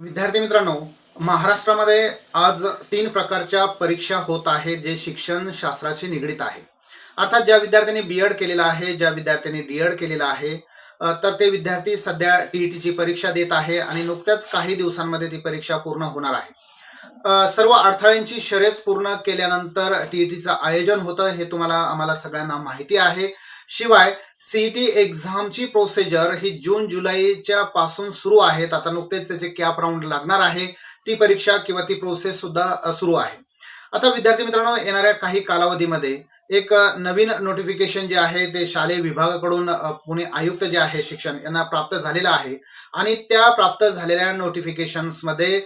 विद्यार्थी मित्रांनो महाराष्ट्रामध्ये आज तीन प्रकारच्या परीक्षा होत आहेत जे शिक्षण शास्त्राशी निगडीत आहे. अर्थात ज्या विद्यार्थ्यांनी बी एड केलेलं आहे ज्या विद्यार्थ्यांनी डी एड केलेलं आहे तर ते विद्यार्थी सध्या टीईटीची परीक्षा देत आहे आणि नुकत्याच काही दिवसांमध्ये ती परीक्षा पूर्ण होणार आहे. सर्व अडथळ्यांची शर्यत पूर्ण केल्यानंतर टीईटीचं आयोजन होतं हे तुम्हाला आम्हाला सगळ्यांना माहिती आहे. शिवाय सीईटी एक्झामची प्रोसिजर ही जून जुलैच्या पासून सुरू आहेत आता नुकतेच त्याचे कॅप राऊंड लागणार आहे. ती परीक्षा किंवा ती प्रोसेस सुद्धा सुरू आहे. आता विद्यार्थी मित्रांनो येणाऱ्या काही कालावधीमध्ये एक नवीन नोटिफिकेशन जे आहे ते शालेय विभागाकडून पुणे आयुक्त जे आहे शिक्षण यांना प्राप्त झालेलं आहे. आणि त्या प्राप्त झालेल्या नोटिफिकेशन्समध्ये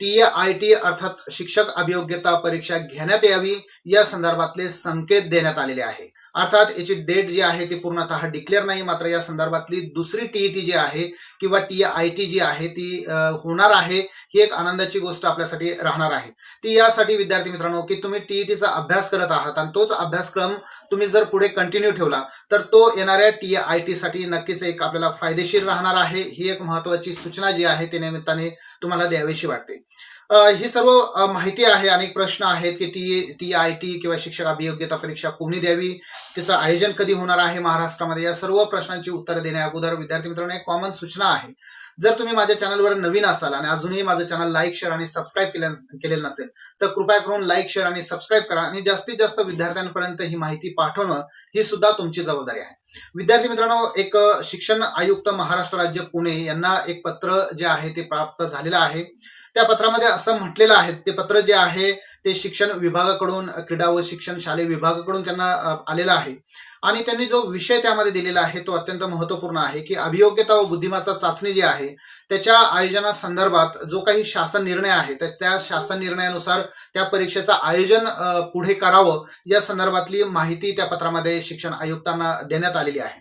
टी आय टी अर्थात शिक्षक अभियोग्यता परीक्षा घेण्यात यावी या संदर्भातले संकेत देण्यात आलेले आहे. अर्थात याची डेट जी आहे ती पूर्णतः डिक्लेअर नाही मात्र या संदर्भातली दुसरी टीईटी जी आहे किंवा टी आय टी जी आहे ती होणार आहे ही एक आनंदाची गोष्ट आपल्यासाठी राहणार आहे. ती यासाठी विद्यार्थी मित्रांनो की तुम्ही टीईटीचा अभ्यास करत आहात आणि तोच अभ्यासक्रम तुम्ही जर पुढे कंटिन्यू ठेवला तर तो येणाऱ्या टी आय टी साठी नक्कीच एक आपल्याला फायदेशीर राहणार आहे. ही एक महत्वाची सूचना जी आहे त्या निमित्ताने तुम्हाला द्यावीशी वाटते. ही सर्व माहिती आहे अनेक प्रश्न आहेत की टी टी आय टी किंवा शिक्षक अभियोग्यता परीक्षा कोणी द्यावी? त्याचं आयोजन कधी होणार आहे महाराष्ट्रामध्ये? या सर्व प्रश्नांची उत्तरं देण्या अगोदर विद्यार्थी मित्रांनो एक कॉमन सूचना आहे. जर तुम्ही माझ्या चॅनलवर नवीन असाल आणि अजूनही माझं चॅनल लाईक शेअर आणि सबस्क्राईब केलेलं नसेल तर कृपया करून लाईक शेअर आणि सबस्क्राईब करा आणि जास्तीत जास्त विद्यार्थ्यांपर्यंत ही माहिती पाठवणं ही सुद्धा तुमची जबाबदारी आहे. विद्यार्थी मित्रांनो एक शिक्षण आयुक्त महाराष्ट्र राज्य पुणे यांना एक पत्र जे आहे ते प्राप्त झालेलं आहे. त्या पत्रामध्ये असं म्हटलेलं आहे ते पत्र जे आहे ते शिक्षण विभागाकडून क्रीडा व शिक्षण शालेय विभागाकडून त्यांना आलेला आलेलं आहे. आणि त्यांनी जो विषय त्यामध्ये दिलेला आहे तो अत्यंत महत्त्वपूर्ण आहे की अभियोग्यता व बुद्धिमत्ता चाचणी जी आहे त्याच्या आयोजनासंदर्भात जो काही शासन निर्णय आहे त्या- त्या शासन निर्णयानुसार त्या परीक्षेचं आयोजन पुढे करावं या संदर्भातली माहिती त्या पत्रामध्ये शिक्षण आयुक्तांना देण्यात आलेली आहे.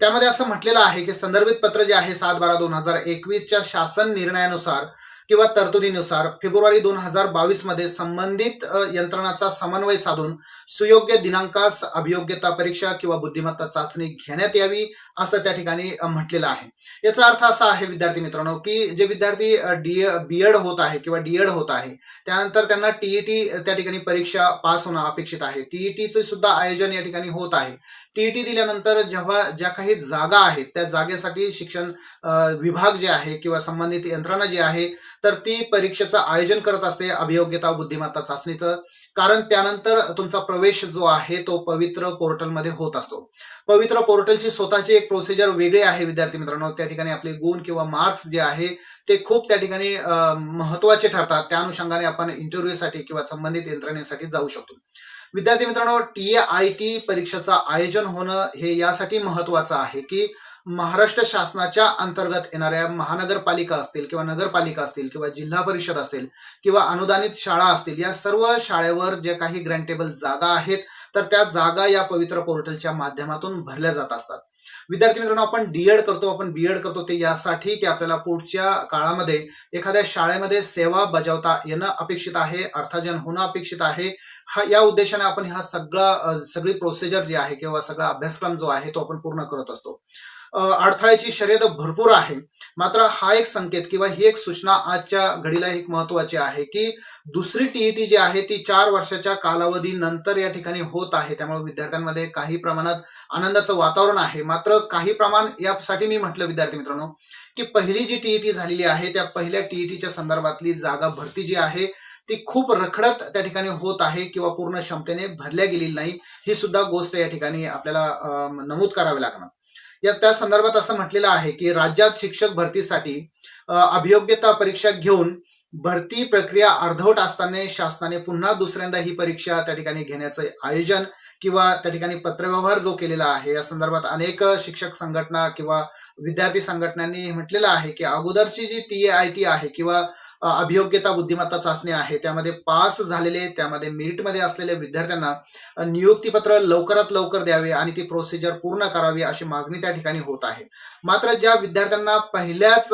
त्यामध्ये असं म्हटलेलं आहे की संदर्भित पत्र जे आहे सात बारा दोन हजार एकवीसच्या शासन निर्णयानुसार किंवा तरतुदीनुसार फेब्रुवारी दोन हजार बावीसमध्ये संबंधित यंत्रणाचा समन्वय साधून सुयोग्य दिनांकास अभियोग्यता परीक्षा किंवा बुद्धिमत्ता चाचणी घेण्यात यावी. असं त्या ठिकाणी म्हटलेलं आहे. याचा अर्थ असा आहे विद्यार्थी मित्रांनो की जे विद्यार्थी डी बीएड होत आहे किंवा डीएड होत आहे त्यानंतर त्यांना टीईटी त्या ठिकाणी परीक्षा पास होणं अपेक्षित आहे. टीईटीचं सुद्धा आयोजन या ठिकाणी होत आहे. टीईटी दिल्यानंतर जेव्हा ज्या काही जागा आहेत त्या जागेसाठी शिक्षण विभाग जे आहे किंवा संबंधित यंत्रणा जी आहे तर ती परीक्षेचं आयोजन करत असते अभियोग्यता बुद्धिमत्ता चाचणीचं. कारण त्यानंतर तुमचा प्रवेश जो आहे तो पवित्र पोर्टलमध्ये होत असतो. पवित्र पोर्टलची स्वतःची एक प्रोसिजर वेगळे आहे विद्यार्थी मित्रांनो. त्या ठिकाणी आपले गुण किंवा मार्क्स जे आहे ते खूप त्या ठिकाणी महत्त्वाचे ठरतात. त्या अनुषंगाने आपण इंटरव्ह्यूसाठी किंवा संबंधित यंत्रणेसाठी जाऊ शकतो. विद्यार्थी मित्रांनो टी आय टी परीक्षेचं आयोजन होणं हे यासाठी महत्वाचं आहे की महाराष्ट्र शासनाच्या अंतर्गत येणाऱ्या महानगरपालिका असतील किंवा नगरपालिका असतील किंवा जिल्हा परिषद असतील किंवा अनुदानित शाळा असतील या सर्व शाळेवर जे काही ग्रँटेबल जागा आहेत तर त्या जागा या पवित्र पोर्टलच्या माध्यमातून भरल्या जात असतात. विद्यार्थी मित्रांनो आपण डीएड करतो आपण बीएड करतो. ते यासाठी की आपल्याला पुढच्या काळामध्ये एखाद्या शाळेमध्ये सेवा बजावता येणं अपेक्षित आहे अर्थार्जन होणं अपेक्षित आहे. हा या उद्देशाने आपण हा सगळा सगळी प्रोसिजर जी आहे किंवा सगळा अभ्यासक्रम जो आहे तो आपण पूर्ण करत असतो. अडथळ्याची शर्यत भरपूर आहे. मात्र हा एक संकेत किंवा ही एक सूचना आजच्या घडीला एक महत्वाची आहे की दुसरी टीईटी जी आहे ती चार वर्षाच्या कालावधीनंतर या ठिकाणी होत आहे. त्यामुळे विद्यार्थ्यांमध्ये काही प्रमाणात आनंदाचं वातावरण आहे. मात्र काही प्रमाण यासाठी मी म्हटलं विद्यार्थी मित्रांनो की पहिली जी टीईटी झालेली आहे त्या पहिल्या टीईटीच्या संदर्भातली जागा भरती जी आहे ती खूप रखडत त्या ठिकाणी होत आहे किंवा पूर्ण क्षमतेने भरल्या गेलेली नाही ही सुद्धा गोष्ट या ठिकाणी आपल्याला नमूद करावी लागणार. या त्या संदर्भात असं म्हटलेलं आहे की राज्यात शिक्षक भरतीसाठी अभियोग्यता परीक्षा घेऊन भरती प्रक्रिया अर्धवट असताना शासनाने पुन्हा दुसऱ्यांदा ही परीक्षा त्या ठिकाणी घेण्याचं आयोजन किंवा त्या ठिकाणी पत्रव्यवहार जो केलेला आहे या संदर्भात अनेक शिक्षक संघटना किंवा विद्यार्थी संघटनांनी म्हटलेलं आहे की अगोदरची जी टी आय टी आहे किंवा अभियोग्यता बुद्धिमत्ता चाचणी आहे त्यामध्ये पास झालेले त्यामध्ये मेरिटमध्ये असलेल्या विद्यार्थ्यांना नियुक्तीपत्र लवकरात लवकर द्यावे आणि ती प्रोसिजर पूर्ण करावी अशी मागणी त्या ठिकाणी होत आहे. मात्र ज्या विद्यार्थ्यांना पहिल्याच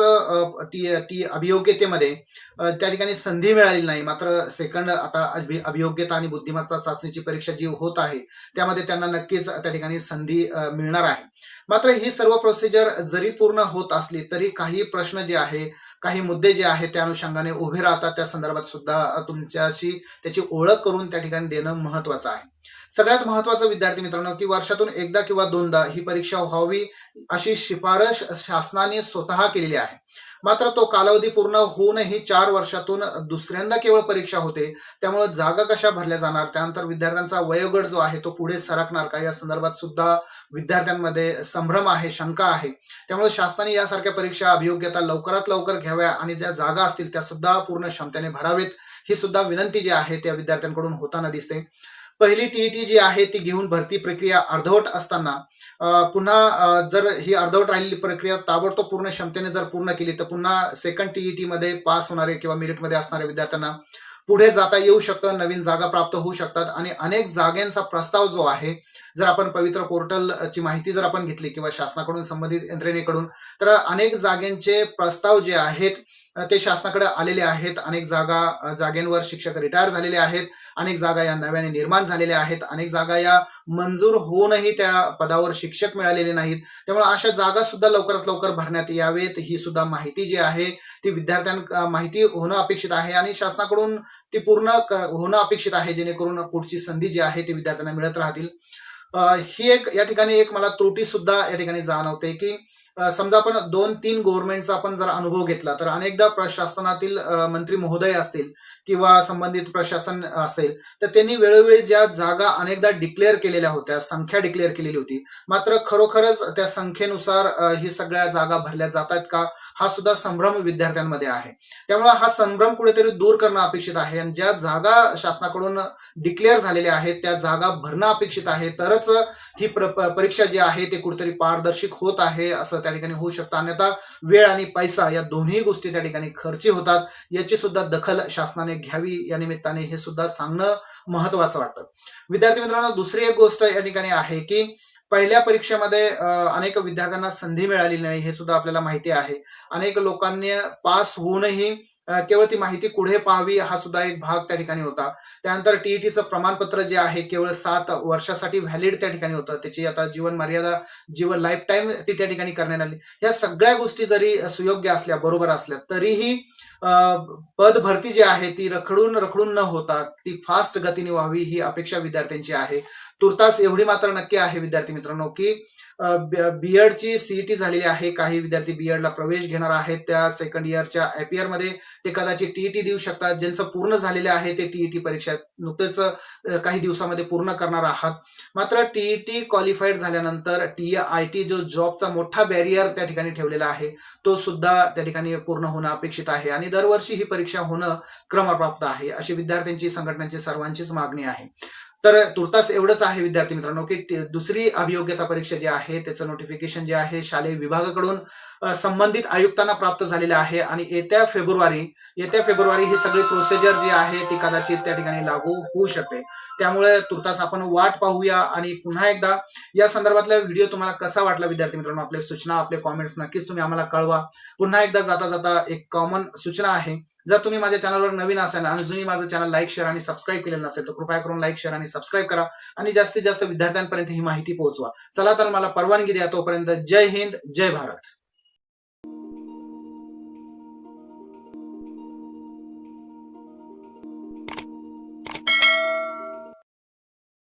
टी टी अभियोग्यतेमध्ये त्या ठिकाणी संधी मिळालेली नाही मात्र सेकंड आता अभियोग्यता आणि बुद्धिमत्ता चाचणीची परीक्षा जी होत आहे त्यामध्ये त्यांना नक्कीच त्या ठिकाणी संधी मिळणार आहे. मात्र ही सर्व प्रोसिजर जरी पूर्ण होत असली तरी काही प्रश्न जे आहे काही मुद्दे जे आहेत त्या अनुषंगाने उभे राहतात. त्या संदर्भात सुद्धा तुमच्याशी त्याची ओळख करून त्या ठिकाणी देणं महत्वाचं आहे. सगळ्यात महत्वाचं विद्यार्थी मित्रांनो की वर्षातून एकदा किंवा दोनदा ही परीक्षा व्हावी अशी शिफारस शासनाने स्वतः केलेली आहे. मात्र तो कालावधी पूर्ण होऊनही चार वर्षातून दुसऱ्यांदा केवळ परीक्षा होते. त्यामुळे जागा कशा भरल्या जाणार? त्यानंतर विद्यार्थ्यांचा वयोगट जो आहे तो पुढे सरकणार का? या संदर्भात सुद्धा विद्यार्थ्यांमध्ये संभ्रम आहे शंका आहे. त्यामुळे शासनाने यासारख्या परीक्षा अभियोग्यता लवकरात लवकर घ्याव्या आणि ज्या जागा असतील त्या सुद्धा पूर्ण क्षमतेने भरावेत ही सुद्धा विनंती जी आहे त्या विद्यार्थ्यांकडून होताना दिसते. पहिली टीईटी जी आहे ती घेऊन भरती प्रक्रिया अर्धवट असताना पुन्हा जर ही अर्धवट राहिलेली प्रक्रिया ताबडतोब पूर्ण क्षमतेने जर पूर्ण केली तर पुन्हा सेकंड टीईटी मध्ये पास होणारे किंवा मेरिटमध्ये असणाऱ्या विद्यार्थ्यांना पुढे जाता येऊ शकतं नवीन जागा प्राप्त होऊ शकतात. आणि अनेक जागांचा प्रस्ताव जो आहे जर आपण पवित्र पोर्टलची माहिती जर आपण घेतली किंवा शासनाकडून संबंधित यंत्रणेकडून तर अनेक जागेंचे प्रस्ताव जे आहेत ते शासनाकडे आलेले आहेत. अनेक जागा जागेंवर शिक्षक रिटायर झालेले आहेत. अनेक जागा या नव्याने निर्माण झालेल्या आहेत. अनेक जागा या मंजूर होऊनही त्या पदावर शिक्षक मिळालेले नाहीत. त्यामुळे अशा जागा सुद्धा लवकरात लवकर भरण्यात यावेत ही सुद्धा माहिती जी आहे ती विद्यार्थ्यांना माहिती होणं अपेक्षित आहे आणि शासनाकडून ती पूर्ण होणं अपेक्षित आहे जेणेकरून पुढची संधी जी आहे ती विद्यार्थ्यांना मिळत राहतील. ही एक या ठिकाणी एक मला त्रुटी सुद्धा या ठिकाणी जाणवते की समजा आपण दोन तीन गव्हर्नमेंटचा आपण जर अनुभव घेतला तर अनेकदा प्रशासनातील मंत्री महोदय असतील किंवा संबंधित प्रशासन असेल तर त्यांनी वेळोवेळी ज्या जागा अनेकदा डिक्लेअर केलेल्या होत्या संख्या डिक्लेअर केलेली होती मात्र खरोखरच त्या संख्येनुसार ही सगळ्या जागा भरल्या जातात का हा सुद्धा संभ्रम विद्यार्थ्यांमध्ये आहे. त्यामुळे हा संभ्रम कुठेतरी दूर करणं अपेक्षित आहे आणि ज्या जागा शासनाकडून डिक्लेअर झालेल्या आहेत त्या जागा भरणं अपेक्षित आहे तरच ही प्र- परीक्षा जी आहे ते कुठेतरी पारदर्शक होत आहे असं त्या ठिकाणी होऊ शकतं. अन्यथा वेळ आणि पैसा या दोन्ही गोष्टी त्या ठिकाणी खर्ची होतात. याची सुद्धा दखल शासनाने घ्यावी या निमित्ताने हे सुद्धा सांगणं महत्वाचं वाटतं. विद्यार्थी मित्रांनो दुसरी एक गोष्ट या ठिकाणी आहे की पहिल्या परीक्षेमध्ये अनेक विद्यार्थ्यांना संधी मिळालेली नाही हे सुद्धा आपल्याला माहिती आहे. अनेक लोकांनी पास होऊनही केवळ ती माहिती पुढे पाहावी हा सुद्धा एक भाग त्या ठिकाणी होता. त्यानंतर टीईटीचं प्रमाणपत्र जे आहे केवळ सात वर्षासाठी व्हॅलिड त्या ठिकाणी होतं. त्याची आता जीवन मर्यादा जीवन लाईफ टाईम ती त्या ठिकाणी करण्यात आली. या सगळ्या गोष्टी जरी सुयोग्य असल्या बरोबर असल्या तरीही पद भरती जी आहे ती रखडून रखडून न होता ती फास्ट गतीने व्हावी ही अपेक्षा विद्यार्थ्यांची आहे. तुर्तास एवढी मात्र नक्की आहे विद्यार्थी मित्रांनो की बीएडची सीईटी झालेली आहे. काही विद्यार्थी बीएड ला प्रवेश घेणार आहेत. त्या सेकंड इयरच्या आयपीआरमध्ये ते कदाचित टीईटी देऊ शकतात. ज्यांचं पूर्ण झालेले आहे ते टीईटी परीक्षा नुकतेच काही दिवसामध्ये पूर्ण करणार आहात. मात्र टीईटी क्वालिफाईड झाल्यानंतर टी आय टी जो जॉबचा मोठा बॅरियर त्या ठिकाणी ठेवलेला आहे तो सुद्धा त्या ठिकाणी पूर्ण होणं अपेक्षित आहे आणि दरवर्षी ही परीक्षा होणं क्रमप्राप्त आहे अशी विद्यार्थ्यांची संघटनांची सर्वांचीच मागणी आहे. तर तुर्तास एवढंच आहे विद्यार्थी मित्रांनो की दुसरी अभियोग्यता परीक्षा जी आहे त्याचं नोटिफिकेशन जे आहे शालेय विभागाकडून संबंधित आयुक्तांना प्राप्त झालेलं आहे आणि येत्या फेब्रुवारी येत्या फेब्रुवारी ही सगळी प्रोसिजर जी आहे ती कदाचित त्या ठिकाणी लागू होऊ शकते. त्यामुळे तुर्तास आपण वाट पाहूया आणि पुन्हा एकदा या संदर्भातला व्हिडिओ तुम्हाला कसा वाटला विद्यार्थी मित्रांनो? आपल्या सूचना आपले कॉमेंट्स नक्कीच तुम्ही आम्हाला कळवा. पुन्हा एकदा जाता जाता एक कॉमन सूचना आहे. जर तुम्ही माझ्या चॅनलवर नवीन असाल आणि जुनी माझं चॅनल लाईक शेअर आणि सबस्क्राईब केलेलं नसेल तर कृपया करून लाईक शेअर आणि सबस्क्राईब करा आणि जास्तीत जास्त विद्यार्थ्यांपर्यंत ही माहिती पोहोचवा. चला तर मला परवानगी द्या. तोपर्यंत जय हिंद जय भारत.